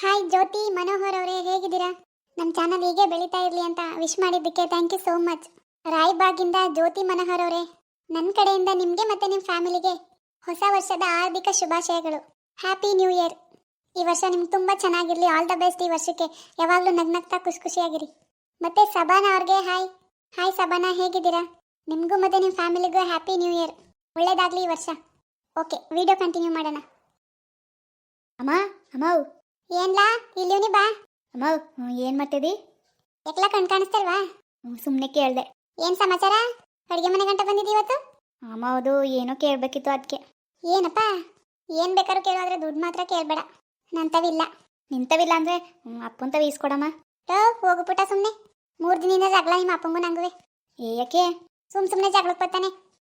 Hi ಜ್ಯೋತಿ ಮನೋಹರ್ ಅವರೇ, ಹೇಗಿದ್ದೀರಾ? ನಮ್ಮ ಚಾನಲ್ ಹೀಗೆ ಬೆಳೀತಾ ಇರಲಿ ಅಂತ ವಿಶ್ ಮಾಡಿದ್ದಕ್ಕೆ ಥ್ಯಾಂಕ್ ಯು ಸೋ ಮಚ್ ರಾಯ್ಬಾಗಿಂದ ಜ್ಯೋತಿ ಮನೋಹರ್ ಅವರೇ ನನ್ನ ಕಡೆಯಿಂದ ನಿಮಗೆ ಮತ್ತು ನಿಮ್ಮ ಫ್ಯಾಮಿಲಿಗೆ ಹೊಸ ವರ್ಷದ ಹಾರ್ದಿಕ ಶುಭಾಶಯಗಳು. ಹ್ಯಾಪಿ ನ್ಯೂ ಇಯರ್ ಈ ವರ್ಷ ನಿಮ್ಗೆ ತುಂಬ ಚೆನ್ನಾಗಿರಲಿ. ಆಲ್ ದ ಬೆಸ್ಟ್ ಈ ವರ್ಷಕ್ಕೆ. ಯಾವಾಗಲೂ ನಗ್ನಗ್ತಾ ಖುಷಿ ಖುಷಿಯಾಗಿರಿ. ಮತ್ತು ಸಬಾನ ಅವ್ರಿಗೆ ಹಾಯ್ ಹಾಯ್ ಸಬಾನ, ಹೇಗಿದ್ದೀರಾ? ನಿಮಗೂ ಮತ್ತು ನಿಮ್ಮ ಫ್ಯಾಮಿಲಿಗೂ ಹ್ಯಾಪಿ ನ್ಯೂ ಇಯರ್ ಒಳ್ಳೇದಾಗಲಿ ಈ ವರ್ಷ. ಓಕೆ ವಿಡಿಯೋ ಕಂಟಿನ್ಯೂ ಮಾಡೋಣ. ಅಮ್ಮ ಅಮ್ಮವ್ ಏನ್ಲಾ? ಇಲ್ಲಿವ್ನಿ ಬಾ. ಅಮ್ಮ ಏನು ಮಾಡ್ತಿದಿ ಎಕ್ಲ ಕಣ್ ಕಾಣಿಸ್ತಲ್ವಾ? ಸುಮ್ಮನೆ ಕೇಳಿದೆ. ಏನು ಸಮಾಚಾರ? ಅಡುಗೆ ಮನೆ ಗಂಟ ಬಂದಿದ್ದಿ ಇವತ್ತು? ಅಮ್ಮ ಹೌದು ಏನೋ ಕೇಳಬೇಕಿತ್ತು ಅದಕ್ಕೆ ಏನಪ್ಪ? ಏನ್ ಬೇಕಾದ್ರೂ ಕೇಳೋದ್ರೆ ದುಡ್ಡು ಮಾತ್ರ ಕೇಳ್ಬೇಡ. ನಂತವಿಲ್ಲ. ನಿಂತವಿಲ್ಲ ಅಂದರೆ ಅಪ್ಪಂತ ಈಸ್ಕೊಡಮ್ಮ ಟೋ ಹೋಗು ಪುಟ ಸುಮ್ನೆ. ಮೂರ್ ದಿನದಿಂದ ಜಗಳ ನಿಮ್ಮ ಅಪ್ಪಂಗೂ ನಂಗುವೆ. ಏ ಯಾಕೆ? ಸುಮ್ ಸುಮ್ನೆ ಜಗಳಕ್ಕೆ ಬರ್ತಾನೆ.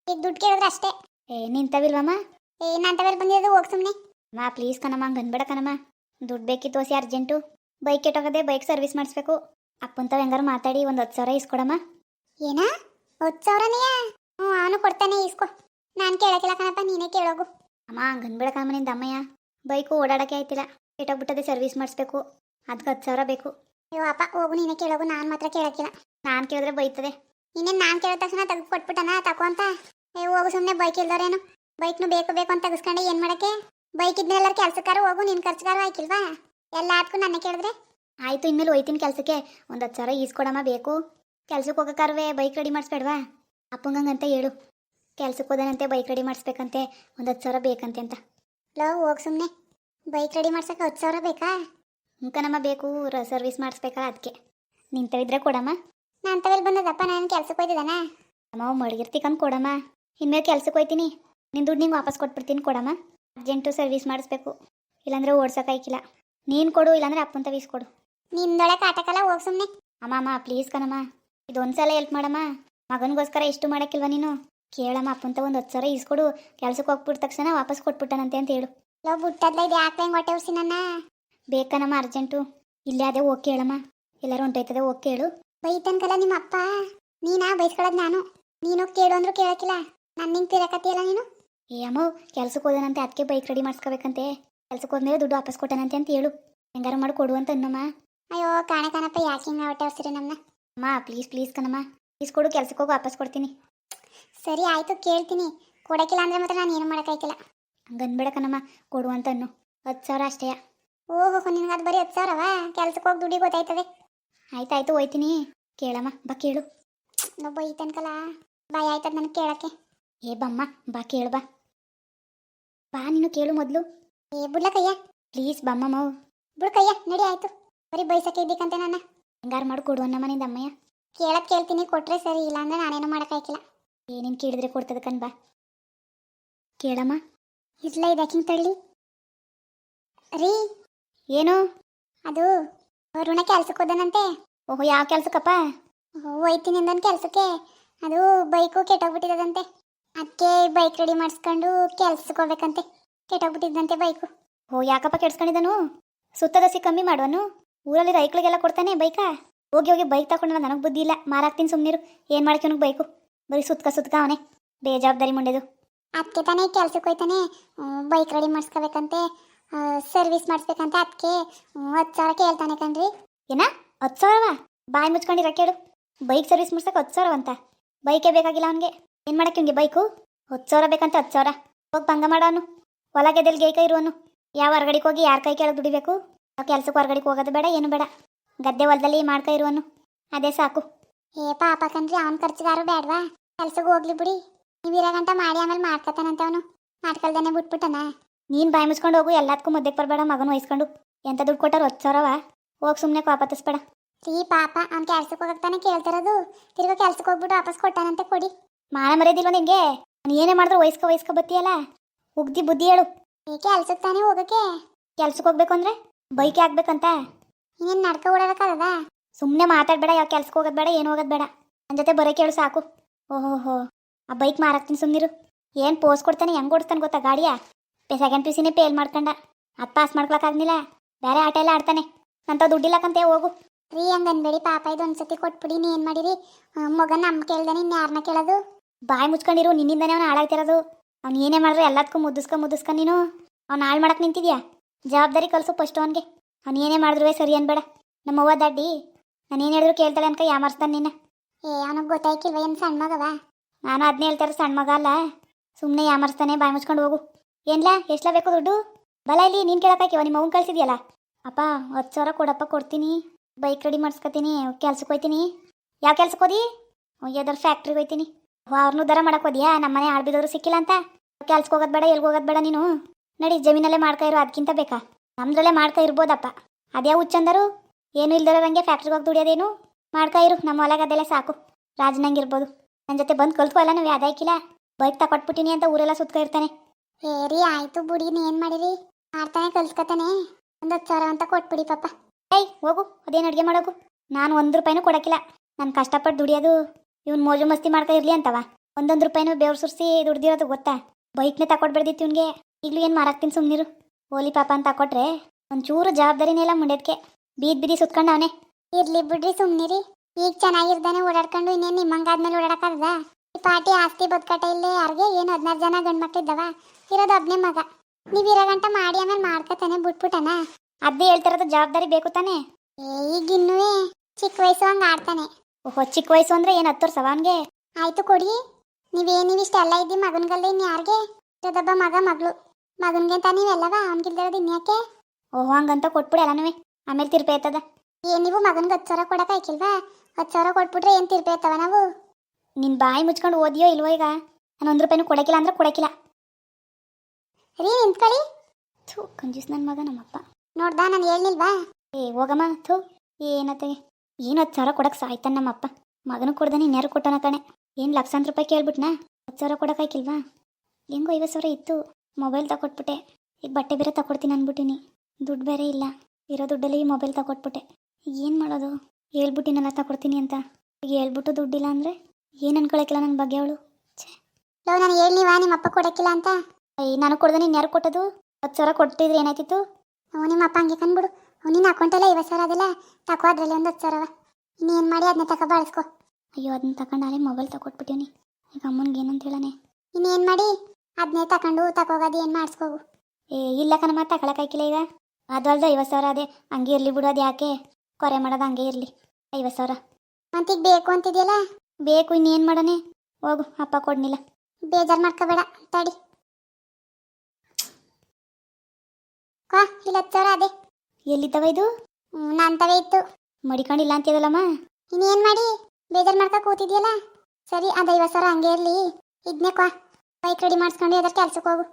ಈಗ ದುಡ್ಡು ಕೇಳಿದ್ರೆ ಅಷ್ಟೇ. ಏ ನಿಂತವಿಲ್ವಮ್ಮ? ಏ ನಂತವೆಲ್ಲ ಬಂದಿರೋದು ಹೋಗ್ ಸುಮ್ನೆ. ಅಮ್ಮ ಪ್ಲೀಸ್ ಕಣಮ್ಮ ಹಂಗೆ ಅನ್ಬೇಡ ಕಣಮ್ಮ. ದುಡ್ಡು ಬೇಕಿತ್ತು ಓಸಿ ಅರ್ಜೆಂಟು. ಬೈಕ್ ಕೆಟ್ಟೋಗದೆ ಬೈಕ್ ಸರ್ವಿಸ್ ಮಾಡಿಸ್ಬೇಕು. ಅಪ್ಪಂತವ ಹೆಂಗಾರು ಮಾತಾಡಿ ಒಂದು ಹತ್ತು ಸಾವಿರ ಇಸ್ಕೊಡಮ್ಮ. ಏನ? ಹತ್ತು ಸಾವಿರನೆಯಾ? ಹ್ಞೂ ಅವನು ಕೊಡ್ತಾನೆ ಇಸ್ಕೊ. ನಾನು ಕೇಳಕ್ಕಿಲ್ಲ ಕಣಪ್ಪ ನೀನೇ ಕೇಳೋಗು. ಅಮ್ಮ ಹಂಗೆ ಅನ್ಬೇಡ ಕಣಮ್ಮ ನಿಂದ ಅಮ್ಮಯ್ಯ. ಬೈಕು ಓಡಾಡಕ್ಕೆ ಆಯ್ತಿಲ್ಲ. ಕೆಟ್ಟೋಗ್ಬಿಟ್ಟದೆ ಸರ್ವಿಸ್ ಮಾಡಿಸ್ಬೇಕು. ಅದಕ್ಕೆ ಹತ್ತು ಸಾವಿರ ಬೇಕು. ಅಯ್ಯೋ ಅಪ್ಪ ಹೋಗು ನೀನೇ ಕೇಳೋಗು ನಾನು ಮಾತ್ರ ಕೇಳಕ್ಕಿಲ್ಲ. ನಾನು ಕೇಳಿದ್ರೆ ಬೈತದೆ. ಇನ್ನೇನು ನಾನು ಕೇಳಿದ ತಕ್ಷಣ ತೆಗೆದು ಕೊಟ್ಬಿಟ್ಟನ ತಕೋ ಅಂತ? ಏ ಹೋಗು ಸುಮ್ಮನೆ ಬೈಕ್ ಇಲ್ದವ್ರೇನು? ಬೈಕ್ನು ಬೇಕು ಬೇಕು ಅಂತ ತೆಗಿಸ್ಕೊಂಡೆ ಏನು ಮಾಡಕ್ಕೆ? ಬೈಕ್ ಇದ್ನೆಲ್ಲರ ಕೆಲ್ಸಕ್ಕಾರ ಹೋಗು, ನಿನ್ ಖರ್ಚುಗಾರ ಆಯ್ಕಿಲ್ವಾ ಎಲ್ಲ ಅದಕ್ಕೂ ನನ್ನ ಕೇಳಿದ್ರೆ? ಆಯ್ತು, ಇನ್ಮೇಲೆ ಒಯ್ತೀನಿ ಕೆಲಸಕ್ಕೆ. ಒಂದು ಹತ್ತು ಸಾವಿರ ಈಸ್ಕೊಡಮ್ಮ ಬೇಕು. ಕೆಲ್ಸಕ್ಕೆ ಹೋಗೋಕ್ಕಾರ್ವೆ ಬೈಕ್ ರೆಡಿ ಮಾಡಿಸ್ಬೇಡ್ವಾ? ಅಪ್ಪಂಗಂತ ಹೇಳು. ಕೆಲ್ಸಕ್ಕೆ ಹೋದನಂತೆ ಬೈಕ್ ರೆಡಿ ಮಾಡಿಸ್ಬೇಕಂತೆ. ಒಂದು ಹತ್ತು ಸಾವಿರ ಬೇಕಂತೆ ಅಂತ. ಲವ್ ಹೋಗಿ ಸುಮ್ಮನೆ ಬೈಕ್ ರೆಡಿ ಮಾಡ್ಸಕ್ಕೆ ಹತ್ತು ಸಾವಿರ ಬೇಕಾ? ಉಂಕನಮ್ಮ ಬೇಕು, ರ, ಸರ್ವಿಸ್ ಮಾಡಿಸ್ಬೇಕಾ ಅದಕ್ಕೆ ನಿಂತವಿದ್ರೆ ಕೊಡಮ್ಮ. ನಾನು ತವೆಲ್ ಬಂದದಪ್ಪ, ನಾನು ಕೆಲ್ಸಕ್ಕೆ ಹೋಯ್ತಿದ್ದಾನ ಅಮ್ಮ ಮಡಗಿರ್ತಿಕಂದು ಕೊಡಮ್ಮ. ಇನ್ಮೇಲೆ ಕೆಲ್ಸಕ್ಕೆ ಹೋಯ್ತೀನಿ. ನಿನ್ನ ದುಡ್ಡು ನಿಂಗೆ ವಾಪಸ್ ಕೊಟ್ಬಿಡ್ತೀನಿ ಕೊಡಮ್ಮ. ಅರ್ಜೆಂಟು ಸರ್ವಿಸ್ ಮಾಡಿಸ್ಬೇಕು. ಇಲ್ಲಾಂದ್ರೆ ಓಡ್ಸೋಕ್ಕಾಯ್ಕಿಲ್ಲ ನೀನು ಕೊಡು ಇಲ್ಲಾಂದ್ರೆ ಅಪ್ಪಂತ ಕೊಡು. ನಿಂದೊಳಗೆ ಕಾಟಕಲ್ಲ ಹೋಗಿ ಸುಮ್ಮನೆ ಅಮ್ಮ ಅಮ್ಮ ಪ್ಲೀಸ್ ಕಣಮ್ಮ. ಇದೊಂದು ಸಲ ಹೆಲ್ಪ್ ಮಾಡಮ್ಮ. ಮಗನಿಗೋಸ್ಕರ ಇಷ್ಟು ಮಾಡೋಕ್ಕಿಲ್ವ ನೀನು? ಕೇಳಮ್ಮ ಅಪ್ಪಂತ ಒಂದು ಹತ್ತು ಸಾವಿರ ಇಸ್ಕೊಡು. ಕೆಲ್ಸಕ್ಕೆ ಹೋಗ್ಬಿಟ್ಟ ತಕ್ಷಣ ವಾಪಸ್ ಕೊಟ್ಬಿಟ್ಟನಂತೆ ಅಂತ ಹೇಳು. ಲವ್ ಬುಟ್ಟದ್ಲ ಇದು ಯಾಕೆ ಹೆಂಗೆ ಹೊಟ್ಟೆ ಉರ್ಸಿ ನನ್ನ? ಬೇಕನಮ್ಮ ಅರ್ಜೆಂಟು. ಇಲ್ಲೇ ಅದೇ ಹೋಗಿ ಕೇಳಮ್ಮ. ಎಲ್ಲರೂ ಹೊಂಟೋಯ್ತದೆ ಹೋಗಿ ಕೇಳು. ಬೈತನ್ಕಲ್ಲ ನಿಮ್ಮ ಅಪ್ಪ ನೀನಾ ಬೈಸ್ಕೊಳ್ಳೋದು ನಾನು. ನೀನು ಕೇಳು ಅಂದ್ರೂ ಕೇಳಕ್ಕಿಲ್ಲ. ನನ್ನ ಹಿಂಗೆ ತಿರಕತ್ತಿಯಲ್ಲ ನೀನು? ಏ ಅಮ್ಮ ಕೆಲ್ಸಕ್ಕೆ ಹೋದನಂತೆ ಅದಕ್ಕೆ ಬೈಕ್ ರೆಡಿ ಮಾಡಿಸ್ಕೋಬೇಕಂತೆ. ಕೆಲ್ಸಕ್ಕೆ ಹೋದ್ಮೇಲೆ ದುಡ್ಡು ವಾಪಸ್ ಕೊಟ್ಟನಂತೆ ಅಂತ ಹೇಳು. ಹೆಂಗಾರು ಮಾಡಿ ಕೊಡು ಅಂತ ಅನ್ನಮ್ಮ. ಅಯ್ಯೋ ಕಾಣ ಕಾಣಪ್ಪ ಯಾಕೆ ಹಿಂಗೆ ಹೊಟ್ಟೆ ನಮ್ಮನ್ನ ಅಮ್ಮ ಪ್ಲೀಸ್ ಪ್ಲೀಸ್ ಕಣಮ್ಮ. ಪ್ಲೀಸ್ ಕೊಡು ಕೆಲ್ಸಕ್ಕೆ ಹೋಗಿ ವಾಪಸ್ ಕೊಡ್ತೀನಿ. ಸರಿ ಆಯಿತು ಕೇಳ್ತೀನಿ. ಕೊಡಕ್ಕಿಲ್ಲ ಅಂದ್ರೆ ಮಾತ್ರ ನಾನು ಏನು ಮಾಡೋಕ್ಕಾಯ್ತಿಲ್ಲ. ಹಂಗನ್ಬೇಡ ಕಣಮ್ಮ ಕೊಡು ಅಂತ ಅನ್ನು. ಹತ್ತು ಸಾವಿರ ಅಷ್ಟೇ. ಓಹೋ ನಿನಗೆ ಅದು ಬರೀ ಹತ್ತು ಸಾವಿರವಾ? ಕೆಲ್ಸಕ್ಕೆ ಹೋಗಿ ದುಡಿ ಗೊತ್ತಾಯ್ತದೆ. ಆಯ್ತಾಯ್ತು ಹೋಯ್ತೀನಿ. ಕೇಳಮ್ಮ ಬಾ ಕೇಳು. ನೊಬ್ಬ ಈ ತನಕಲ್ಲ ಬಾಯ್ ಆಯ್ತದ ನನಗೆ ಕೇಳಕ್ಕೆ. ಏ ಬಮ್ಮ ಬಾ ಕೇಳು ಬಾ. ಬಾ ನೀನು ಕೇಳು ಮೊದಲು. ಏ ಬುಡ್ಲ ಕಯ್ಯ ಪ್ಲೀಸ್ ಬಮ್ಮಮ್ಮವು ಬುಡ್ಕಯ್ಯ ನಡಿ ಆಯ್ತು. ಬರೀ ಬೈಸಕ್ಕೆ ಇದ್ದೀಕಂತೆ ನನ್ನ. ಹೆಂಗಾರು ಮಾಡಿ ಕೊಡು ಅನ್ನಮ್ಮ ನಿಂದ ಅಮ್ಮಯ್ಯ. ಕೇಳಕ್ ಕೇಳ್ತೀನಿ, ಕೊಟ್ರೆ ಸರಿ ಇಲ್ಲ ಅಂದ್ರೆ ನಾನೇನು ಮಾಡೋಕ್ಕಾಯ್ಕಿಲ್ಲ ಏನೇನು ಕೇಳಿದ್ರೆ ಕೊಡ್ತದ ಕಣ್ ಬಾ. ಕೇಳಮ್ಮ. ಇರ್ಲ ಇದಕ್ಕಿಂಗ್ ತಳ್ಳಿ? ರೀ. ಏನು? ಅದು ಋಣ ಕೆಲ್ಸಕ್ಕೆ ಹೋದನಂತೆ. ಓಹೋ, ಯಾವ ಕೆಲ್ಸಕ್ಕಪ್ಪ? ಹೋಯ್ತೀನಿ ಅಂದನ್ ಕೆಲ್ಸಕ್ಕೆ. ಅದು ಬೈಕು ಕೆಟ್ಟೋಗ್ಬಿಟ್ಟಿದಂತೆ ಅದಕ್ಕೆ ಬೈಕ್ ರೆಡಿ ಮಾಡಿಸ್ಕೊಂಡು ಕೆಲ್ಸಕ್ಕೆ ಹೋಗ್ಬೇಕಂತೆ. ಕೆಟ್ಟೋಗ್ಬಿಟ್ಟಿದ್ದಂತೆ ಬೈಕು ಓ ಯಾಕಪ್ಪ ಕೆಡ್ಸ್ಕೊಂಡಿದ್ದನು? ಸುತ್ತದಸಿ ಕಮ್ಮಿ ಮಾಡುವನು? ಊರಲ್ಲಿ ರೈಕ್ಳಿಗೆಲ್ಲ ಕೊಡ್ತಾನೆ ಬೈಕಾ ಹೋಗಿ ಹೋಗಿ ಬೈಕ್ ತಗೊಂಡಲ್ಲ ನನಗೆ ಬುದ್ಧಿ ಇಲ್ಲ. ಮಾರಾಕ್ತೀನಿ ಸುಮ್ಮನಿರು ಏನು ಮಾಡಕ್ಕೆ ಅವನಿಗೆ ಬೈಕು ಬರೀ ಸುತ್ತಕ ಸುತ್ತಕ ಅವನೇ. ಬೇಜವಾಬ್ದಾರಿ ಮುಂಡೆದು. ಅದಕ್ಕೆ ತಾನೇ ಕೆಲ್ಸಕ್ಕೆ ಹೋಯ್ತಾನೆ. ಬೈಕ್ ರೆಡಿ ಮಾಡಿಸ್ಕೋಬೇಕಂತೆ. ಸರ್ವಿಸ್ ಮಾಡಿಸ್ಬೇಕಂತ ಅದಕ್ಕೆ ಹತ್ತು ಸಾವಿರ ಕೇಳ್ತಾನೆ ಕಣ್ರಿ. ಏನ? ಹತ್ತು ಸಾವಿರವ? ಬಾಯಿ ಮುಚ್ಕೊಂಡಿರ ಕೇಳು. ಬೈಕ್ ಸರ್ವಿಸ್ ಮಾಡ್ಸಕ್ಕೆ ಹತ್ತು ಸಾವಿರ ಅಂತ ಬೈಕೇ ಬೇಕಾಗಿಲ್ಲ ಅವನಿಗೆ. ಏನು ಮಾಡಕ್ಕೆ ನಿಮಗೆ ಬೈಕು? ಹತ್ತು ಸಾವಿರ ಬೇಕಂತ ಹತ್ತು ಸಾವಿರ. ಹೋಗಿ ಭಂಗ ಮಾಡೋನು. ಹೊಲ ಗೆದ್ದೆಲ್ ಗೈಕ ಇರುವನು ಯಾವ ಹೊರಗಡೆಗೆ ಹೋಗಿ ಯಾರ ಕೈ ಕೆಳಗೆ ದುಡಿಬೇಕು? ಯಾವ ಕೆಲ್ಸಕ್ಕೆ ಹೊರಗಡೆಗೆ ಹೋಗೋದು ಬೇಡ ಏನು ಬೇಡ. ಗದ್ದೆ ಹೊಲದಲ್ಲಿ ಮಾಡ್ಕ ಇರುವನು ಅದೇ ಸಾಕು. ಏ ಪಾಪ ಕಣ್ರಿ ಅವ್ನ ಖರ್ಚುಗಾರು ಬೇಡವಾ ಕೆಲ್ಸಕ್ಕೆ ಹೋಗ್ಲಿ ಬಿಡಿ. ನೀವು ಗಂಟ ಮಾಡಿ ಆಮೇಲೆ ಮಾಡ್ಕೊತಾನಂತೆ ಅವನು. ಮಾಡ್ಕೊಳ್ದಾನೆ ಬಿಟ್ಬಿಟ್ಟನ. ನೀನು ಬಾಯಿ ಮುಚ್ಕೊಂಡು ಹೋಗು ಎಲ್ಲದಕ್ಕೂ ಮುದ್ದೆಗೆ ಬರಬೇಡ ಮಗನ ವಹಿಸ್ಕೊಂಡು. ಎಂತ ದುಡ್ಡು ಕೊಟ್ಟಾರ ಹತ್ತು ಸಾವಿರವ? ಹೋಗಿ ಸುಮ್ಮನೆ ವಾಪತ್ತಿಸ್ಬೇಡ ರೀ ಪಾಪ ಅವ್ನ ಕೆಲ್ಸಕ್ಕೆ ಹೋಗಕ್ತಾನೆ ಕೇಳ್ತಿರೋದು. ತಿರ್ಗಾ ಕೆಲ್ಸಕ್ಕೆ ಹೋಗ್ಬಿಟ್ಟು ವಾಪಸ್ ಕೊಟ್ಟಾನಂತೆ ಕೊಡಿ. ಮಾನ ಮರ್ಯಾದಿಲ್ವ ನಿಂಗೆ ನಾನು ಏನೇ ಮಾಡಿದ್ರು ವಯಸ್ಕೊ ವಯಸ್ಕ ಬತ್ತಿಯಲ್ಲ? ಉಗ್ದಿ ಬುದ್ಧಿ ಹೇಳು. ಏಕೆ ಅಲ್ಸಕ್ ತಾನೇ ಹೋಗಕ್ಕೆ? ಕೆಲ್ಸಕ್ಕೆ ಹೋಗ್ಬೇಕು ಅಂದ್ರೆ ಬೈಕೆ ಆಗ್ಬೇಕಂತ ಇನ್ನೇನು ನಡ್ಕ ಓಡಾಡಕ್ಕಾಗದ? ಸುಮ್ಮನೆ ಮಾತಾಡಬೇಡ ಯಾವ ಕೆಲ್ಸಕ್ಕೆ ಹೋಗೋದು ಬೇಡ ಏನು ಹೋಗೋದು ಬೇಡ. ನನ್ನ ಜೊತೆ ಬರೋ ಕೇಳು ಸಾಕು. ಓಹೋಹೋ ಆ ಬೈಕ್ ಮಾರಾಕ್ತೀನಿ ಸುಮ್ಮನಿರು ಏನು ಪೋಸ್ ಕೊಡ್ತಾನೆ ಹೆಂಗೆ ಓಡಿಸ್ತಾನೆ ಗೊತ್ತಾ ಗಾಡಿಯ? ಸೆಕೆಂಡ್ ಪಿ ಸಿನೇ ಪೇಲ್ ಮಾಡ್ಕೊಂಡ. ಅದು ಪಾಸ್ ಮಾಡ್ಕೊಳಕ್ಕಾಗ್ನಿಲ್ಲ ಬೇರೆ ಆಟ ಎಲ್ಲ ಆಡ್ತಾನೆ. ಅಂತ ದುಡ್ಡಿಲ್ಲಕ್ಕಂತೆ ಹೋಗು. ರೀ ಹಂಗನ್ಬೇಡಿ ಪಾಪ ಇದು ಒಂದ್ಸತಿ ಕೊಟ್ಬಿಡಿ ನೀ ಏನ್ ಮಾಡಿರಿ? ಮಗನ ಮಗ ನಮ್ ಕೇಳ್ದಾನೆ ಇನ್ ಯಾರನ್ನ ಕೇಳೋದು? ಬಾಯಿ ಮುಚ್ಕೊಂಡಿರು ನಿನ್ನಿಂದನೇ ಅವ್ನು ಹಾಳಾಗ್ತಿರೋದು ಅವ್ನು ಏನೇ ಮಾಡಿದ್ರು ಎಲ್ಲದಕ್ಕೂ ಮುದ್ದಿಸ್ಕೊ ಮುದ್ದಿಸ್ಕೊ ನೀನು. ಅವ್ನು ಹಾಳು ಮಾಡಕ್ಕೆ ನಿಂತಿದ್ಯಾ? ಜವಾಬ್ದಾರಿ ಕಲಿಸು ಫಸ್ಟ್ ಅವನಿಗೆ. ಅವ್ನು ಏನೇ ಮಾಡಿದ್ರು ಸರಿ ಅನ್ಬೇಡ. ನಮ್ಮ ಅವ್ವ ದಾಡಿ ನಾನು ಏನು ಹೇಳಿದ್ರು ಕೇಳ್ತಾಳೆ ಅನ್ಕ ಯಾಮರ್ಸ್ತಾನೆ ನಿನ್ನ. ಏ ಅವನಿಗೆ ಗೊತ್ತಾಯ್ಕಿಲ್ವ ಏನು ಸಣ್ಣ ಮಗವ? ನಾನು ಅದನ್ನೇ ಹೇಳ್ತಾರೆ ಸಣ್ಣ ಮಗ ಅಲ್ಲ. ಸುಮ್ಮನೆ ಯಾಮರ್ಸ್ತಾನೆ ಬಾಯಿ ಮುಚ್ಕೊಂಡು ಹೋಗು. ಏನ್ಲ ಎಷ್ಟ್ಲ ಬೇಕು ದುಡ್ಡು? ಬಲ ಇಲ್ಲಿ ನೀನು ಕೇಳೋಕ್ಕಾಕಿವ ನಿಮ್ಮ ಅವ್ನ ಕಳಿಸಿದ್ಯಲ್ಲ? ಅಪ್ಪ ಹತ್ತು ಸಾವಿರ ಕೊಡಪ್ಪ ಕೊಡ್ತೀನಿ. ಬೈಕ್ ರೆಡಿ ಮಾಡಿಸ್ಕೊತೀನಿ ಕೆಲ್ಸಕ್ಕೆ ಹೋಯ್ತೀನಿ. ಯಾವ ಕೆಲ್ಸಕ್ಕೆ ಹೋದಿ? ಯಾವ್ದಾರು ಫ್ಯಾಕ್ಟ್ರಿಗೆ ಹೋಯ್ತೀನಿ. ಅವ್ರನ್ನೂ ದರ ಮಾಡಕೋದಿಯಾ ನಮ್ಮನೆ ಆಳ್ಬಿದವ್ರು ಸಿಕ್ಕಿಲ್ಲ ಅಂತ? ಕೆಲ್ಸಕ್ಕೆ ಹೋಗೋದು ಬೇಡ ಎಲ್ಗೆ ಹೋಗೋದು ಬೇಡ ನೀನು? ನಡಿ ಜಮೀನಲ್ಲೇ ಮಾಡ್ತಾ ಇರೋ ಅದಕ್ಕಿಂತ ಬೇಕಾ? ನಮ್ದ್ರಲ್ಲೇ ಮಾಡ್ತಾ ಇರ್ಬೋದಪ್ಪ. ಅದ್ಯಾ ಹುಚ್ಚಂದರು? ಏನು ಇಲ್ದಿರೋರಂಗೆ ಫ್ಯಾಕ್ಟ್ರಿಗೆ ಹೋಗಿ ದುಡಿಯೋದೇನು? ಮಾಡ್ತಾ ಇರು ನಮ್ಮ ಹೊಲ ಗದ್ದೆಲ್ಲ ಸಾಕು. ರಾಜನಂಗೆ ಇರ್ಬೋದು. ನನ್ನ ಜೊತೆ ಬಂದು ಕಲ್ತು ಅಲ್ಲ ನಾವು ಯಾವ್ದಾಕಿಲ್ಲ ಬೈಕ್ ತಕೊಟ್ಬಿಟ್ಟಿನಿ ಅಂತ ಊರೆಲ್ಲ ಸುತ್ಕ ಇರ್ತಾನೆ. ಏರಿ ಆಯ್ತು ಬುಡಿ ಏನು ಮಾಡಿರಿ? ಮಾಡ್ತಾನೆ ಕಲ್ಸ್ಕೊತಾನೆ ಒಂದು ಹತ್ತು ಸಾವಿರ ಅಂತ ಕೊಟ್ಬಿಡಿ ಪಾಪ. ಏಯ್ ಹೋಗು ಅದೇನು ಅಡುಗೆ ಮಾಡೋಕು ನಾನು ಒಂದು ರೂಪಾಯಿನೂ ಕೊಡಕ್ಕಿಲ್ಲ. ನಾನು ಕಷ್ಟಪಟ್ಟು ದುಡಿಯೋದು. ಇವ್ನು ಮೋಜು ಮಸ್ತಿ ಮಾಡ್ತಾ ಇರ್ಲಿ ಅಂತವ. ಒಂದೊಂದು ರೂಪಾಯಿನೂ ಬೆವ್ರು ಸುರ್ಸಿ ದುಡ್ದಿರೋದು ಗೊತ್ತಾ? ಬೈಕ್ನೇ ತಕೊಟ್ಬಿಡ್ದಿತ್ತು ಇವ್ನಿಗೆ. ಈಗಲೂ ಏನು ಮಾರಾಕ್ತೀನಿ ಸುಮ್ಮನಿರು ಓಲಿ ಪಾಪ ಅಂತ ತಕೊಟ್ರೆ ಒಂಚೂರು ಜವಾಬ್ದಾರಿನೇ ಇಲ್ಲ ಮುಂಡೆದ್ಕೆ. ಬೀದ್ ಬೀದಿ ಸುತ್ಕೊಂಡು ಅವನೇ. ಇರ್ಲಿ ಬಿಡ್ರಿ ಸುಮ್ನಿರಿ. ಈಗ ಚೆನ್ನಾಗಿರ್ದಾನೆ ಓಡಾಡ್ಕೊಂಡು ಇನ್ನೇನು ನಿಮ್ಮಂಗಾದ್ಮೇಲೆ ಓಡಾಡಕ್ಕಾಗದ? ಈ ಪಾರ್ಟಿ ಆಸ್ತಿ ಬದುಕಟ ಇಲ್ಲೇ ಯಾರಿಗೆ ಏನು ಹದಿನಾರು ಜನ ಗಂಡು ಮಕ್ಳಿದ್ದವ ಇರೋದು ಒಬ್ನೇ ಮಗ. ನೀವು ಇರೋ ಗಂಟ ಮಾಡಿ ಆಮೇಲೆ ಮಾಡ್ಕೊತಾನೆ ಬಿಟ್ಬಿಟ್ಟನ? ಅದೇ ಹೇಳ್ತಿರೋದು ಜವಾಬ್ದಾರಿ ಬೇಕು ತಾನೆ? ಏ ಈಗ ಇನ್ನೂ ಚಿಕ್ಕ ವಯಸ್ಸು ಹಂಗೆ ಆಡ್ತಾನೆ. ಓಹೋ ಚಿಕ್ಕ ವಯಸ್ಸು ಅಂದ್ರೆ ಏನು ಹತ್ತು ವರ್ಷ ಅವನಿಗೆ? ಆಯ್ತು ಕೊಡಿ. ನೀವೇ ನೀವು ಇಷ್ಟೆಲ್ಲ ಇದ್ದಿ ಮಗನ್ಗಲ್ದೆ ಇನ್ನು ಯಾರಿಗೆ? ಇರೋದೊಬ್ಬ ಮಗ ಮಗಳು. ಮಗನ್ಗೆ ನೀವೆಲ್ಲವ? ಅವ್ನಿಗಿಲ್ದಿರೋದು ಇನ್ಯಾಕೆ ಓಹೋ ಹಂಗಂತ ಕೊಟ್ಬಿಡಿ ಎಲ್ಲನೂ ಆಮೇಲೆ ತಿರ್ಪೆ ಆಯ್ತದ. ಏನ್ ನೀವು ಮಗನ್ಗೆ ಹತ್ತು ಸಾವಿರ ಕೊಡಕ್ ಆಯ್ಕಿಲ್ವಾ? ಹತ್ತು ಸಾವಿರ ಕೊಟ್ಬಿಟ್ರೆ ಏನು ತಿರ್ಪೆ ಆಯ್ತವ ನಾವು? ನಿನ್ನ ಬಾಯಿ ಮುಚ್ಕೊಂಡು ಓದಿಯೋ ಇಲ್ವೋ ಈಗ? ನಾನು ಒಂದು ರೂಪಾಯಿನೂ ಕೊಡಕಿಲ್ಲ ಅಂದ್ರೆ ಕೊಡಕಿಲ್ಲ. ರೀ ನಿಂತ್ಕೊಳ್ಳಿ. ಥೂ ಕಂಜೂಸ್ ನನ್ನ ಮಗ ನಮ್ಮಪ್ಪ. ನೋಡ್ದಾ ನಾನು ಹೇಳಿಲ್ವಾ ಏ ಹೋಗಮ್ಮ ಥೂ. ಏನತ್ತೆ ಏನು ಹತ್ತು ಸಾವಿರ ಕೊಡಕ್ಕೆ ಸಾಯ್ತಾನ ನಮ್ಮಪ್ಪ. ಮಗನ ಕೊಡ್ದೆ ಇನ್ಯಾರು ಕೊಟ್ಟನ ಕಣೆ. ಏನು ಲಕ್ಷಾಂತರ ರೂಪಾಯಿ ಕೇಳ್ಬಿಟ್ನಾ? ಹತ್ತು ಸಾವಿರ ಕೊಡೋಕ್ಕಾಯ್ಕಿಲ್ವಾ ಹೆಂಗೋ ಐವತ್ತು ಸಾವಿರ ಇತ್ತು. ಮೊಬೈಲ್ ತಗೊಟ್ಬಿಟ್ಟೆ ಈಗ ಬಟ್ಟೆ ಬೇರೆ ತಗೊಡ್ತೀನಿ ಅಂದ್ಬಿಟ್ಟಿನಿ ದುಡ್ಡು ಬೇರೆ ಇಲ್ಲ. ಇರೋ ದುಡ್ಡಲ್ಲಿ ಈ ಮೊಬೈಲ್ ತಗೊಟ್ಬಿಟ್ಟೆ ಏನು ಮಾಡೋದು? ಹೇಳ್ಬಿಟ್ಟಿನಲ್ಲ ತಗೊಡ್ತೀನಿ ಅಂತ. ಈಗ ಹೇಳ್ಬಿಟ್ಟು ದುಡ್ಡಿಲ್ಲ ಅಂದರೆ ಏನು ಅನ್ಕೊಳಕ್ಕಿಲ್ಲ ನನ್ನ ಬಗ್ಗೆ ಅವಳು. ಛೇ. ಲೋ, ನಾನು ಹೇಳಿಲ್ವಾ? ನಿಮ್ಮ ಅಪ್ಪ ಕೊಡಕ್ಕಿಲ್ಲ ಅಂತ? ಅಯ್ಯ ನಾನು ಕೊಡ್ದೆ ನೀನು ಇನ್ಯಾರು ಕೊಟ್ಟದು? ಹತ್ತು ಸಾವಿರ ಕೊಟ್ಟಿದ್ರೆ ಏನಾಯ್ತಿತ್ತು? ಓ ನಿಮ್ಮ ಅಪ್ಪ ಹಂಗೆ ಕಂದ್ಬಿಡು ಅವ್ ನಿನ್ನ ಅಕೌಂಟಲ್ಲೇ ಐವತ್ತು ಸಾವಿರ ಅದೆಲ್ಲ ತಕೋ ಅದ್ರಲ್ಲಿ ಒಂದು ಹತ್ತು ಸಾವಿರವ ಇನ್ನೇನು ಮಾಡಿ ಅದನ್ನ ತಗೋ ಬಳಸ್ಕೊ. ಅಯ್ಯೋ ಅದನ್ನ ತಗೊಂಡಾಲೆ ಮೊಬೈಲ್ ತಗೊಟ್ಬಿಟ್ಟಿವ್ನಿ ಈಗ ಅಮ್ಮನಿಗೆ ಏನಂತ ಹೇಳನೆ ಇನ್ನೇನು ಮಾಡಿ? ಅದನ್ನೇ ತಗೊಂಡು ತಕೋಗೋದು ಏನು ಮಾಡಿಸ್ಕೋಬು ಏ ಇಲ್ಲ ಕಣಮ್ಮ ತಗೊಳಕಾಯ್ಕಿಲ್ಲ ಈಗ. ಅದು ಅಲ್ದ ಐವತ್ತು ಸಾವಿರ ಅದೇ. ಹಂಗೆ ಇರಲಿ ಬಿಡು ಅದು ಯಾಕೆ? ಕೊರೆ ಮಾಡೋದು ಹಂಗೆ ಇರಲಿ. ಐವತ್ತು ಸಾವಿರ. ಮತ್ತೀಗ ಬೇಕು ಅಂತಿದೆಯಲ್ಲ? ಬೇಕು ಇನ್ನೇನು ಮಾಡೋಣ? ಹೋಗು ಅಪ್ಪ ಕೊಡ್ನಿಲ್ಲ. ಬೇಜಾರು ಮಾಡ್ಕೋಬೇಡ ತಡಿ. ಕಾ ಇಲ್ಲ ಹತ್ತು ಸಾವಿರ ಅದೇ. ಎಲ್ಲಿದ್ದವ ಇದು? ನಾನ್ ನಂತವೇ ಇತ್ತು. ಮಡಿಕೊಂಡಿಲ್ಲ ಅಂತಿದಲ್ಲಮ್ಮ ಇನ್ನೇನ್ ಮಾಡಿ? ಬೇಜಾರ್ ಮಾಡ್ಕ ಕೂತಿದ್ಯಲ್ಲ? ಸರಿ ಅದು ಐವತ್ತು ಸಾವಿರ ಹಂಗೆ ಇರಲಿ. ಇದನ್ನೇ ಕ್ವಾ. ಬೈಕ್ ರೆಡಿ ಮಾಡಿಸ್ಕೊಂಡು ಅದರ ಕೆಲ್ಸಕ್ಕೆ ಹೋಗು.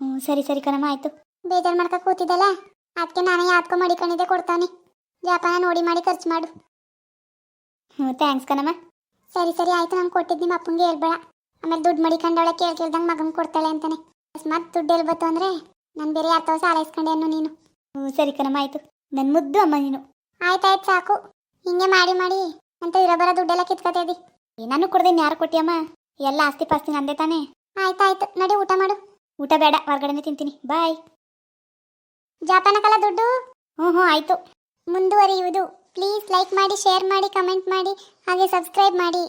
ಹ್ಞೂ ಸರಿ ಸರಿ ಕಣಮ್ಮ ಆಯ್ತು. ಬೇಜಾರು ಮಾಡ್ಕ ಕೂತಿದ್ದಲ್ಲ? ಅದಕ್ಕೆ ನಾನೇ ಯಾತ್ಕೊ ಮಡಿಕೊಂಡಿದ್ದೆ ಕೊಡ್ತಾನೆ. ಜಾಪಾನ ನೋಡಿ ಮಾಡಿ ಖರ್ಚು ಮಾಡು. ಹ್ಞೂ ಥ್ಯಾಂಕ್ಸ್ ಕಣಮ್ಮ. ಸರಿ ಸರಿ ಆಯ್ತು. ನಾನು ಕೊಟ್ಟಿದ್ದು ನಿಮ್ಮ ಅಪ್ಪಂಗೆ ಹೇಳ್ಬೇಡ. ಆಮೇಲೆ ದುಡ್ಡು ಮಡಿಕೊಂಡವಳೆ ಕೇಳ್ಕೇಳ್ದಂಗೆ ಕೇಳ್ದಂಗೆ ಮಗನ್ ಕೊಡ್ತಾಳೆ ಅಂತಾನೆ. ಅಕಸ್ಮಾತ್ ದುಡ್ಡು ಬಂತು ಅಂದರೆ ನಾನು ಬೇರೆ ಯಾರ್ತಾವ ಸಾಲ ಇಸ್ಕೊಂಡೆ ಅನ್ನು ನೀನು. ಹ್ಞೂ ಸರಿ ಕಣಮ್ಮ ಆಯಿತು. ನನ್ನ ಮುದ್ದು ಅಮ್ಮ ನೀನು. ಆಯ್ತಾಯ್ತು ಸಾಕು. ಹಿಂಗೆ ಮಾಡಿ ಮಾಡಿ. ಅಂತ ಇರೋ ಬರೋ ದುಡ್ಡೆಲ್ಲ ಕಿತ್ಕೊತಾ ಇದ್ದಿ. ಏ, ನಾನು ಕೊಡ್ದೇನು ಯಾರು ಕೊಟ್ಟಿಯಮ್ಮ ಎಲ್ಲ ಆಸ್ತಿ ಪಾಸ್ತಿ ನಂದೇ ತಾನೇ? ಆಯ್ತಾಯ್ತು ನಡಿ ಊಟ ಮಾಡು. ಊಟ ಬೇಡ ಹೊರಗಡೆನೇ ತಿಂತೀನಿ. ಬಾಯ್. ಜಾಪಾನಕ್ಕೆಲ್ಲ ದುಡ್ಡು? ಹ್ಞೂ ಹ್ಞೂ ಆಯಿತು. ಮುಂದುವರಿಯುವುದು. ಪ್ಲೀಸ್ ಲೈಕ್ ಮಾಡಿ ಶೇರ್ ಮಾಡಿ ಕಮೆಂಟ್ ಮಾಡಿ ಹಾಗೆ ಸಬ್ಸ್ಕ್ರೈಬ್ ಮಾಡಿ.